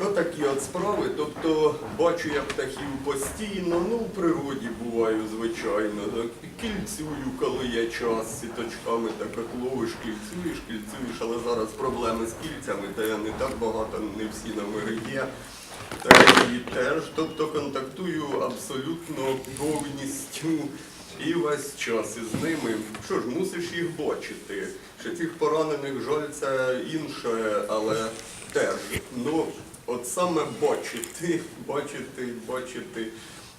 Отакі от справи. Тобто бачу я птахів постійно, ну в природі буваю, звичайно. Кільцюю, коли є час, сіточками так ловиш, кільцюєш, кільцюєш, але зараз проблеми з кільцями, та я не так багато, не всі номери є. Так і теж, тобто контактую абсолютно повністю і весь час із ними. Що ж, мусиш їх бачити. Що цих поранених жаль це інше, але теж. Ну, от саме бачити, бачити, бачити.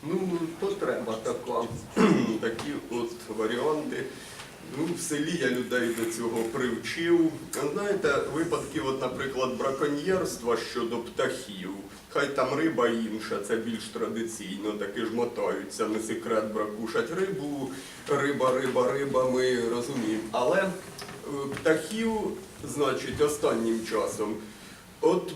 Ну, то треба така, такі от варіанти. Ну, в селі я людей до цього привчив. Знаєте, випадки, от, наприклад, браконьєрства щодо птахів. Хай там риба інша, це більш традиційно, таки ж мотаються, не секрет бракушать рибу, риба, риба, риба, ми розуміємо. Але е, птахів, значить, останнім часом, от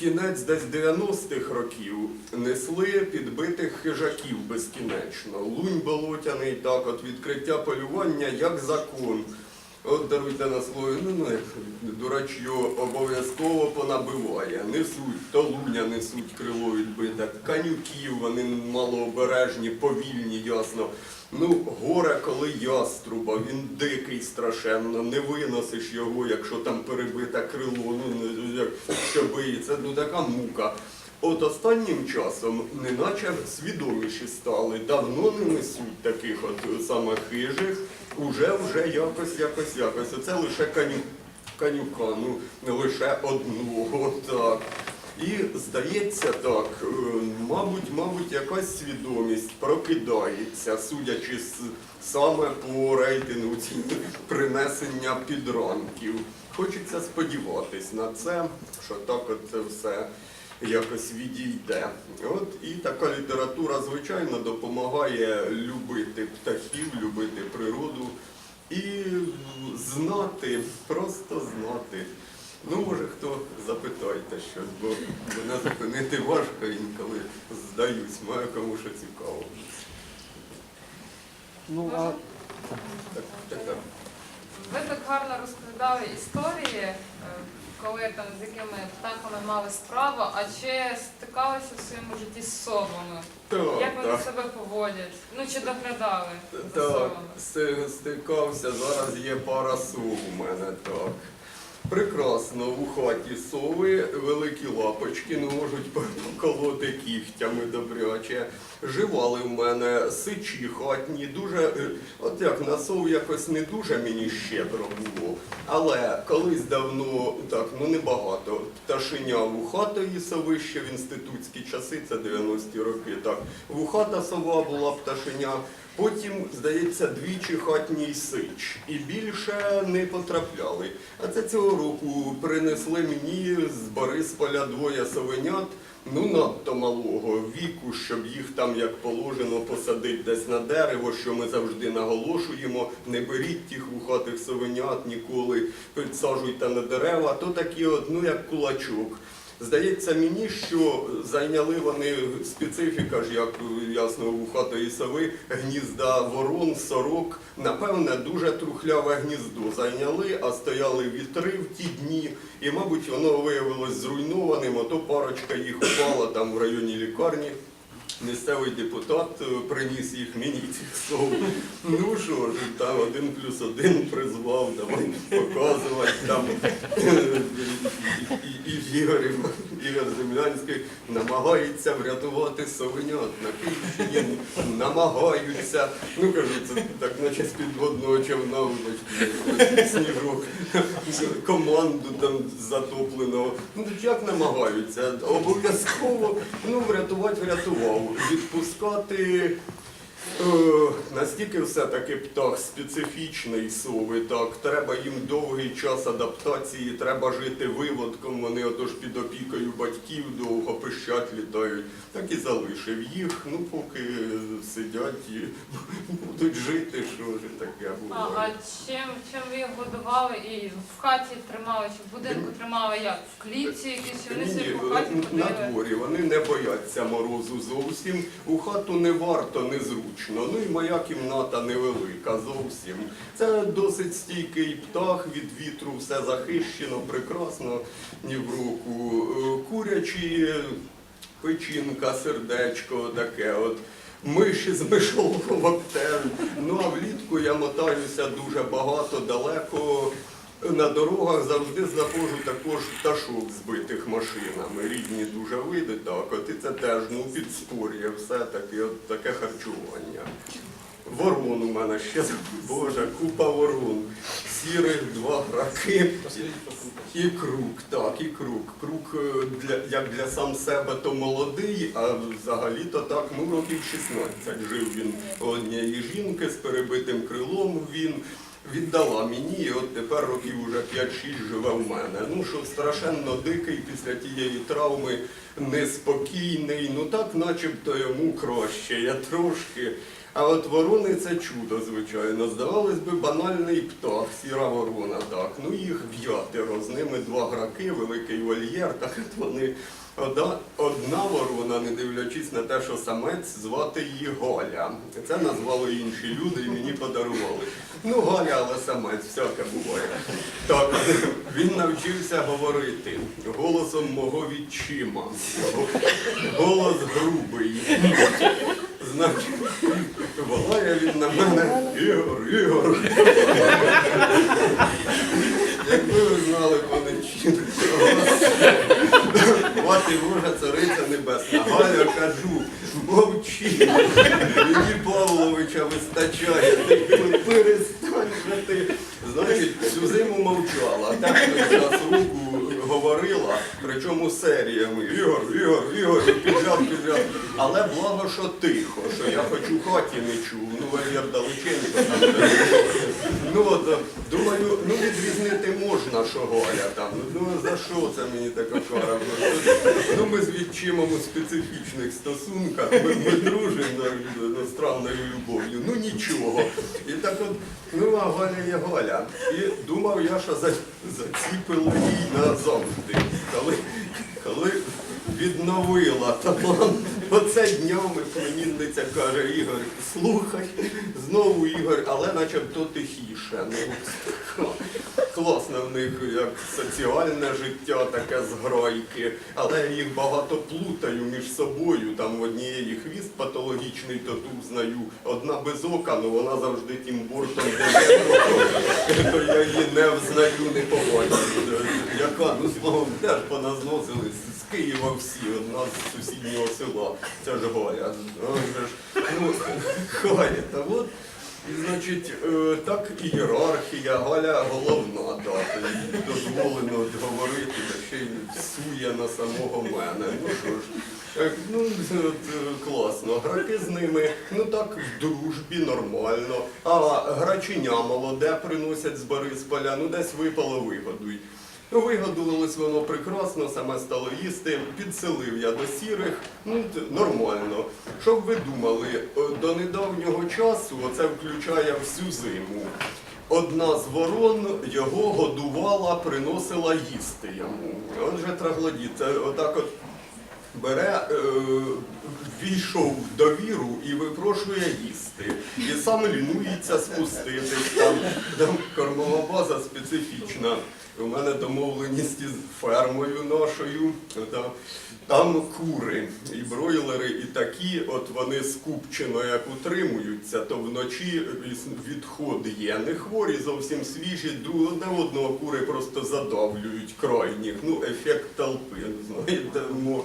кінець десь 90-х років несли підбитих хижаків безкінечно. Лунь болотяний, так, от відкриття полювання як закон. От даруйте на слові, ну, ну як дурачьо обов'язково понабиває. Несуть, то луня несуть крило відбите, канюків, вони малообережні, повільні, ясно. Ну, горе, коли яструба, він дикий страшенно, не виносиш його, якщо там перебите крило, ну не- як що биється, ну така мука. От останнім часом неначе свідоміші стали, давно не несуть таких от саме хижих, уже вже якось, якось, якось. Оце лише каню, канюка, ну лише одного, так. І здається так, е, мабуть, мабуть, якась свідомість прокидається, судячи з, саме по рейтингу принесення підранків. Хочеться сподіватись на це, що так от це все якось відійде. От і така література, звичайно, допомагає любити птахів, любити природу і знати, просто знати. Ну, може, хто запитайте щось, бо мене зупинити важко інколи здаюсь, маю кому що цікаво. Ну, а Так, так, так. Ви так гарно розповідали історії, е, коли там з якими птахами мали справу, а чи стикалися в своєму житті з совами? Так, Як вони так. себе поводять? Ну чи доглядали за Так, совами? сти- стикався, зараз є пара сов у мене, так. Прекрасно, у хаті сови, великі лапочки, ну можуть поколоти кігтями добряче. Живали в мене сичі хатні, дуже, е, от як на сов якось не дуже мені щедро було. Але колись давно, так, ну небагато, пташеня вухатої сови ще в інститутські часи, це 90-ті роки, так. Вухата сова була пташеня. Потім, здається, двічі хатній сич. І більше не потрапляли. А це цього року принесли мені з Борисполя двоє совенят, ну надто малого віку, щоб їх там, як положено, посадити десь на дерево, що ми завжди наголошуємо. Не беріть тих вухатих совенят ніколи, підсаджуйте на дерева, то такі от, ну як кулачок. Здається мені, що зайняли вони специфіка ж, як ясно, у хатої сови, гнізда ворон, сорок. Напевне, дуже трухляве гніздо зайняли, а стояли вітри в ті дні. І, мабуть, воно виявилось зруйнованим, ото парочка їх упала там в районі лікарні. Місцевий депутат е, приніс їх мені цих сов. Ну що ж, там один плюс один призвав, давай показувати там. Ігор, Ігор Землянський намагається врятувати совенят на Київщині, намагаються. Ну кажу, це так наче з підводного човна, вибачте, сніжок, команду там затопленого. Ну як намагаються? Обов'язково ну, врятувати врятував. Відпускати Е, Настільки все-таки птах специфічний сови, так, треба їм довгий час адаптації, треба жити виводком, вони отож під опікою батьків довго пищать, літають. Так і залишив їх, ну поки сидять і будуть жити, що ж таке А, а чим, чим ви їх годували і в хаті тримали, чи в будинку тримали? Як? В клітці якісь, вони Ні, собі по хаті на дворі. Вони не бояться морозу зовсім. У хату не варто, незручно. Ну і моя кімната невелика зовсім. Це досить стійкий птах від вітру, все захищено, прекрасно ні в руку. Е, Курячі печінка, сердечко, таке от. Миші з мишоловок теж. Ну а влітку я мотаюся дуже багато, далеко. На дорогах завжди знаходжу також пташок збитих машинами. Рідні дуже види, так. От і це теж ну, підспорює все-таки от таке харчування. Ворон у мене ще Боже, купа ворон. Сірих два раки. І круг, так, і круг. Круг е, для, як для сам себе то молодий, а взагалі-то так, ну років 16 жив він однієї жінки з перебитим крилом він. Віддала мені, і от тепер років уже 5-6 живе в мене. Ну, що страшенно дикий після тієї травми, неспокійний, ну так начебто йому краще, я трошки. А от ворони це чудо, звичайно. Здавалось би, банальний птах, сіра ворона, так. Ну їх п'ятеро, з ними два граки, великий вольєр, так от вони. Одна, одна ворона, не дивлячись на те, що самець, звати її Галя. Це назвали інші люди і мені подарували. Ну, Галя, але самець, всяке буває. Так, він навчився говорити голосом мого відчима. Голос грубий. Значить, волає він на мене Ігор, Ігор. Якби ви знали, пане Чін, Мати Божа, цариця небесна. Галя кажу, мовчи. Мені Павловича вистачає. Перестань же. Значить, всю зиму мовчала. Так час руку говорила, причому серіями. Ігор, Ігор, Ігор, підряд, підряд. Але благо, що тихо, що я хоч у хаті не чув. Ну, вольєр далеченько. Ну от, е, думаю, ну відрізнити можна, що Галя там. Ну за що це мені така кара? Ну ми з відчимом у специфічних стосунках, ми, ми дружимо ну, странною любов'ю. Ну нічого. І так от, ну а Галя є Галя. І думав я, що за, заціпили їй назавжди. Коли, коли відновила талант, оце днями племінниця каже, Ігор, слухай, знову Ігор, але начебто тихіше. Ну, класно в них як соціальне життя, таке зграйки, але їх багато плутаю між собою. Там в однієї хвіст патологічний, то тут знаю. Одна без ока, ну вона завжди тим бортом дає, то я її не взнаю, не побачу. Яка, ну словом, теж поназносили Києва всі, одна з сусіднього села. Це ж Галя. Ну, Ну, Галя, та от. І, значить, е, так ієрархія, Галя головна дата. Дозволено говорити, та ще й сує на самого мене. Ну що ж, ну е, класно. Граки з ними, ну так, в дружбі нормально. А граченя молоде приносять з Борисполя, ну десь випало вигодуй. Вигодувалось воно прекрасно, саме стало їсти. Підселив я до сірих, ну нормально. Щоб ви думали, до недавнього часу, оце включає всю зиму. Одна з ворон його годувала, приносила їсти йому. Отже, траглодіт, це отак от бере, е, війшов в довіру і випрошує їсти. І сам лінується спуститись. Там, там кормова база специфічна. У мене домовленість із фермою нашою. Там, кури і бройлери, і такі, от вони скупчено як утримуються, то вночі відход є. Не хворі, зовсім свіжі, одне одного кури просто задавлюють крайніх. Ну, ефект толпи, знаєте. мо.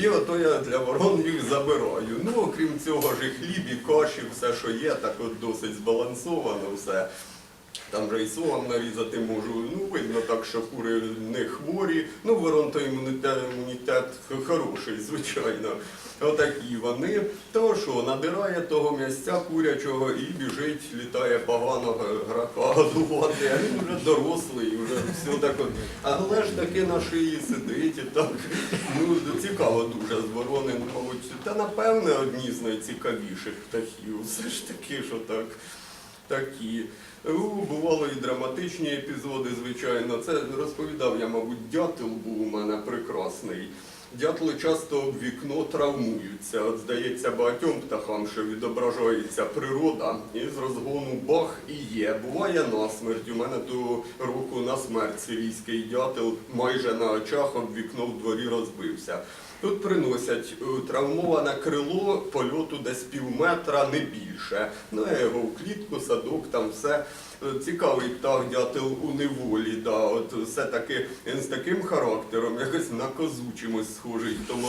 І ото я для ворон їх забираю. Ну, окрім цього ж і хліб, і каші, все, що є, так от досить збалансовано все. Там же і совам нарізати можу. Ну, видно так, що кури не хворі. Ну, ворон то імунітет, імунітет хороший, звичайно. Отакі вони. То що, надирає того м'ясця курячого і біжить, літає поганого грака годувати. А він вже дорослий, вже все так от. Але ж таки на шиї сидить і так. Ну, цікаво дуже з ворони, мабуть. Та напевне одні з найцікавіших птахів. Все ж таки, що так такі. Ну, Бували і драматичні епізоди, звичайно. Це розповідав я, мабуть, дятел був у мене прекрасний. Дятли часто об вікно травмуються. От здається багатьом птахам, що відображається природа, і з розгону бах і є. Буває насмерть. У мене того року на смерть сирійський дятел майже на очах об вікно в дворі розбився. Тут приносять е, травмоване крило польоту десь пів метра, не більше. Ну, я його в клітку, садок, там все. Е, Цікавий птах дятел у неволі. Да. От все-таки він з таким характером, якось на козу чимось схожий. Тому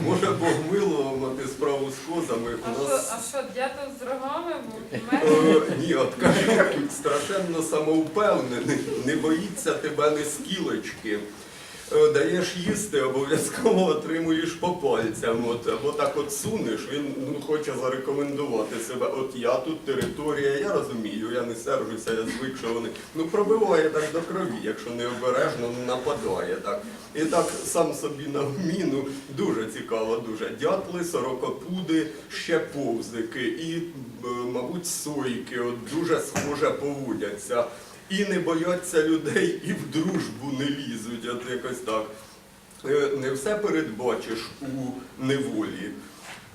може Бог милував мати справу з козами. А що, нас а що, дятел з рогами був? Е, Ні, от каже, страшенно самовпевнений, не боїться тебе не скілочки. Е, Даєш їсти, обов'язково отримуєш по пальцям. От, або так от сунеш, він ну, хоче зарекомендувати себе. От я тут територія, я розумію, я не сержуся, я звик, що вони ну пробиває так до крові, якщо не обережно, ну, нападає так. І так сам собі на вміну. Дуже цікаво, дуже. Дятли, сорокопуди, ще повзики і, е, мабуть, сойки. От дуже схоже поводяться. І не бояться людей, і в дружбу не лізуть. От якось так. Е, Не все передбачиш у неволі.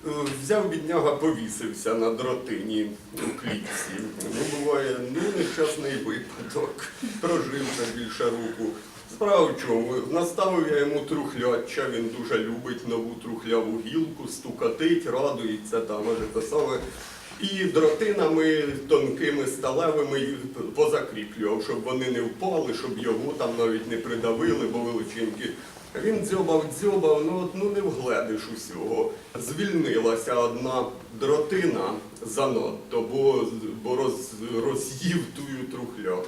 Е, Взяв бідняга, повісився на дротині у клітці. Ну, буває, ну, нещасний випадок. Прожився більше року. Справа в чому? Наставив я йому трухляча, він дуже любить нову трухляву гілку, стукатить, радується там, аже саме. І дротинами тонкими сталевими позакріплював, щоб вони не впали, щоб його там навіть не придавили, бо величенькі. Він дзьобав, дзьобав, ну, от, ну не вгледиш усього. Звільнилася одна дротина занадто, бо, бо роз, роз'їв тую трухляву.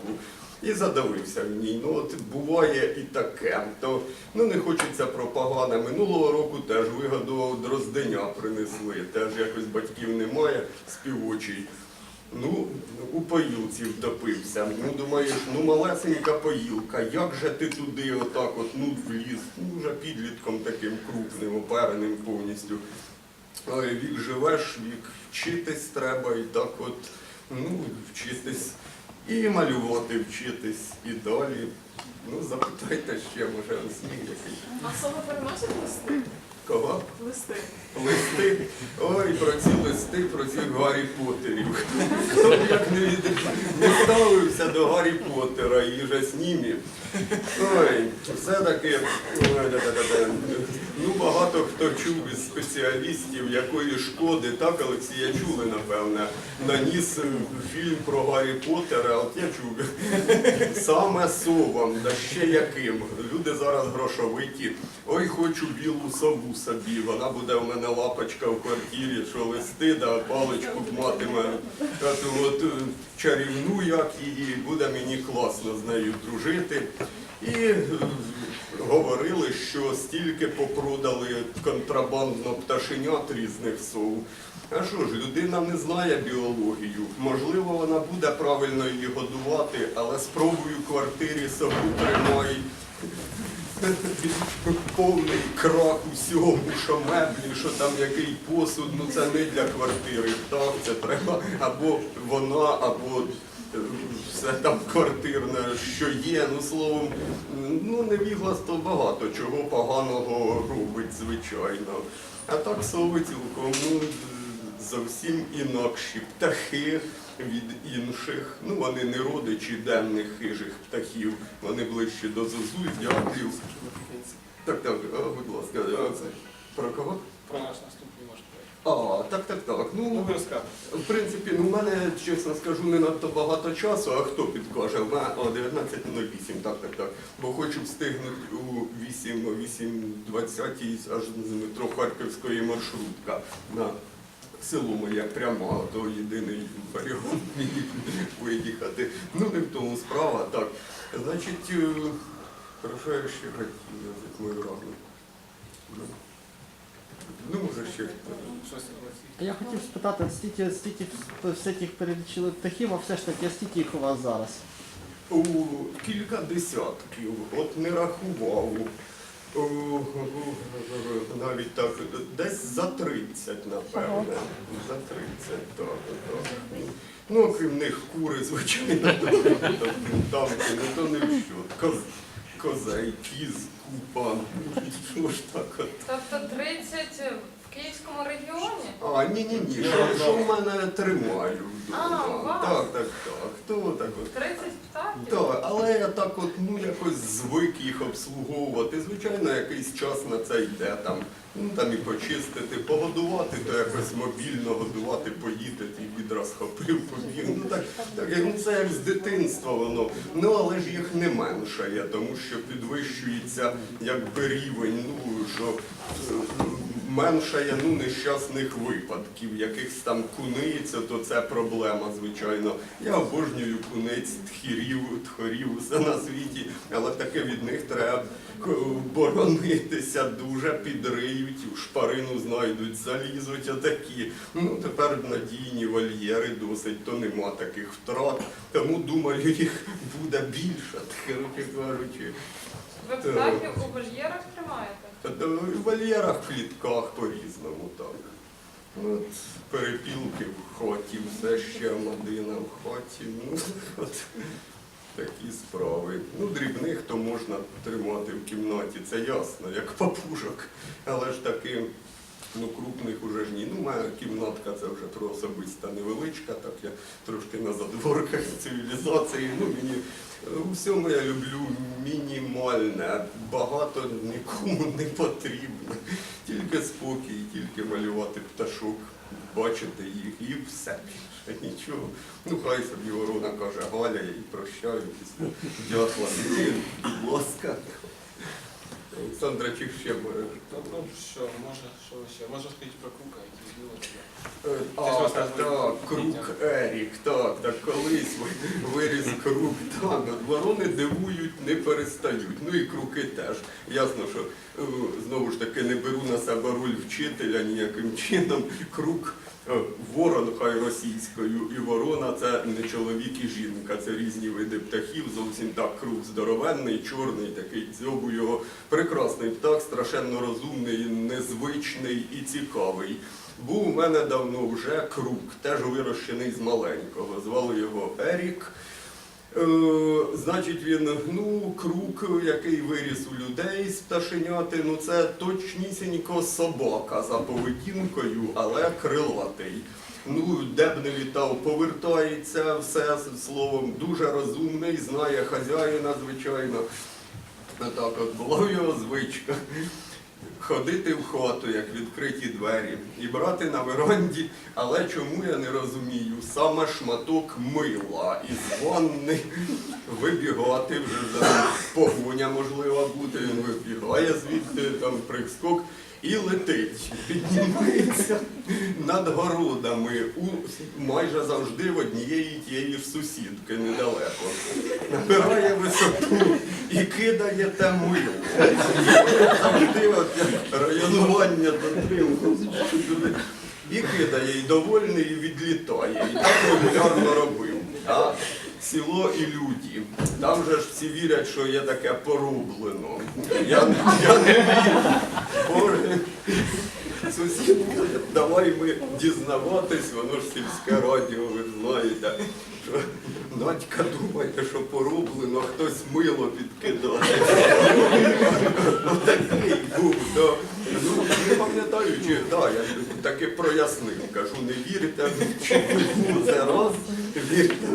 І задавився в ній. Ну от буває і таке. То ну не хочеться про. Минулого року теж вигадував дрозденя принесли. Теж якось батьків немає, співочий. Ну, у поїлці втопився. Ну, думаєш, ну малесенька поїлка, як же ти туди отак от, ну, вліз, ну, вже підлітком таким крупним, опереним повністю. Ой, вік живеш, вік вчитись треба і так от, ну, вчитись і малювати вчитись, і далі. Ну, запитайте ще, може, сміх якийсь. А саме переносять листи? Кого? Листи. Листи. Ой, про ці листи, про цих Гаррі Поттерів. Хто б як не, від... не ставився до Гаррі Поттера і вже ними. Ой, все-таки, ну багато хто чув із спеціалістів, якої шкоди, так, Олексія, чули, напевне, наніс фільм про Гаррі Поттера, от я чув, саме совам, да ще яким. Люди зараз грошовиті. Ой, хочу білу сову собі, вона буде в мене лапочка в квартирі, що листи, да паличку матиме. От, е, чарівну як її, буде мені класно з нею дружити. І е, говорили, що стільки попродали контрабандно пташенят різних сов. А що ж, людина не знає біологію. Можливо, вона буде правильно її годувати, але спробую в квартирі сову тримай. Повний крах усьому, що меблі, що там який посуд, ну це не для квартири. Так, це треба або вона, або все там квартирне, що є. Ну словом, ну невігластво багато чого поганого робить, звичайно. А так сови цілком ну, зовсім інакші птахи від інших. Ну вони не родичі денних хижих птахів, вони ближче до зозуль, дятлів. Так, так, будь ласка, про кого? Про наш наступний можете. А, так, так, так. Ну, Ну, ви в принципі, ну, в мене, чесно скажу, не надто багато часу, а хто підкаже? В мене о, 19.08, так, так, так. Бо хочу встигнути у 8, о 8.20 аж з метро Харківської маршрутка на село моє прямо, а то єдиний варіант мені виїхати. Ну, не в тому справа, так. Значить, е, про що я ще хотів, язик мою рану. Ну, може ще. Щось А Я хотів спитати, стільки, стільки всяких перелічили птахів, а все ж таки, скільки їх у вас зараз? У кілька десятків, от не рахував. О, Навіть так, десь за 30, напевне. За 30, так, так. Ну, крім них кури, звичайно, там, ну то не в що. Коз, козей, з купа. Ну? Тобто 30 в Київському регіоні? А, ні, ні, ні. Що, в мене тримаю вдома? А, у вас? Так, так, так. То так от. 30 птахів? Так, але я так от ну якось звик їх обслуговувати. Звичайно, якийсь час на це йде там. Ну там і почистити, погодувати, то якось мобільно годувати, поїти, і відра схопив, побіг. Ну так, так ну, це як з дитинства воно. Ну але ж їх не меншає, тому що підвищується якби рівень, ну що е, меншає ну, нещасних випадків, якихось там куниця, то це проблема, звичайно. Я обожнюю куниць, тхірів, тхорів, все на світі, але таке від них треба боронитися, дуже підриють, шпарину знайдуть, залізуть отакі. Ну тепер надійні вольєри досить, то нема таких втрат. Тому думаю, їх буде більше, коротше кажучи. Ви птахів у вольєрах тримаєте? Та В вольєрах, в клітках по-різному так. От, перепілки в хаті, все ще мадина в хаті. Ну, от, такі справи. Ну, дрібних то можна тримати в кімнаті, це ясно, як папужок. Але ж таки, ну, крупних уже ж ні. Ну, моя кімнатка це вже про особиста невеличка, так я трошки на задворках цивілізації. Ну, мені у всьому я люблю мінімальне, багато нікому не потрібно. Тільки спокій, тільки малювати пташок, бачити їх і все нічого. Ну хай собі ворона каже Галя, їй прощаю після дятла. Будь ласка. Олександра, чи ще може? Ну, що, може, що ще? Може сказати про крука, який. Е, Це А, так, так, круг. Ерік, так, так, колись ви- виріс круг, так, ворони дивують, не перестають. Ну і круки теж. Ясно, що е, знову ж таки не беру на себе роль вчителя ніяким чином. Круг е, ворон хай російською, і ворона це не чоловік і жінка, це різні види птахів. Зовсім так круг здоровенний, чорний, такий дзьобу його. Прекрасний птах, страшенно розумний, незвичний і цікавий. Був у мене давно вже круг, теж вирощений з маленького. Звали його Ерік. Е, значить, він ну, круг, який виріс у людей з пташеняти, ну це точнісінько собака за поведінкою, але крилатий. Ну, де б не літав, повертається, все словом, дуже розумний, знає хазяїна, звичайно. Так от була в його звичка ходити в хату, як відкриті двері, і брати на веранді, але чому я не розумію, саме шматок мила із ванни. Вибігати вже погоня можлива бути, він вибігає звідти, там прискок. І летить, піднімається над городами, у, майже завжди в однієї тієї ж сусідки недалеко. Набирає висоту і кидає те мило. Завжди от районування дотримку. І кидає, і довольний, і відлітає. І так регулярно робив. Село і люді. Там же ж всі вірять, що є таке порублено. Я, я не вірю. Боже. Сусід, давай ми дізнаватись, воно ж сільське радіо, ви знаєте, що Надька думає, що пороблено, хтось мило підкидає. Ну такий був. Ну, не пам'ятаю, чи да, я таки прояснив, кажу, не вірте в це раз, вірте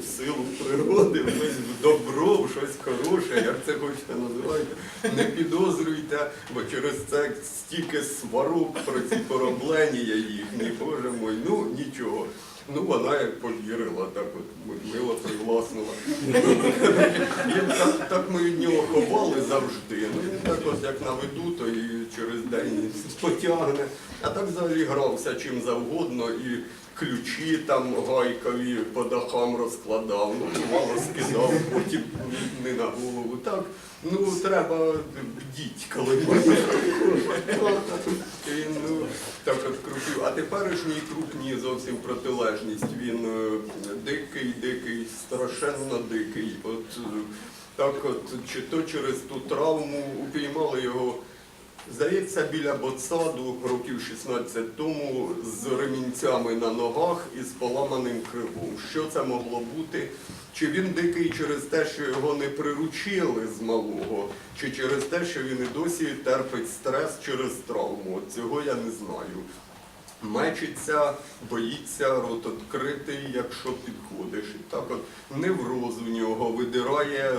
в силу природи, в добро, в щось хороше, як це хочете називати. Не підозрюйте, бо через це стільки сварок про ці пороблення їхні, боже мой, ну нічого. Ну, вона як повірила, так от мило пригласнула. Так, так ми від нього ховали завжди. Ну він так от як наведу, то і через день потягне. А так взагалі грався чим завгодно і ключі там гайкові по дахам розкладав, ну бувало скидав, потім не на голову. Так, ну треба бдіть, коли. Він ну, так от крутив. А теперішній круг ні, зовсім протилежність. Він е, дикий, дикий, страшенно дикий. От е, так от, чи то через ту травму упіймали його Здається, біля Ботсаду років 16 тому з ремінцями на ногах і з поламаним кривом. Що це могло бути? Чи він дикий через те, що його не приручили з малого, чи через те, що він і досі терпить стрес через травму? Цього я не знаю. Мечиться, боїться, рот відкритий, якщо підходиш. І так от невроз у нього видирає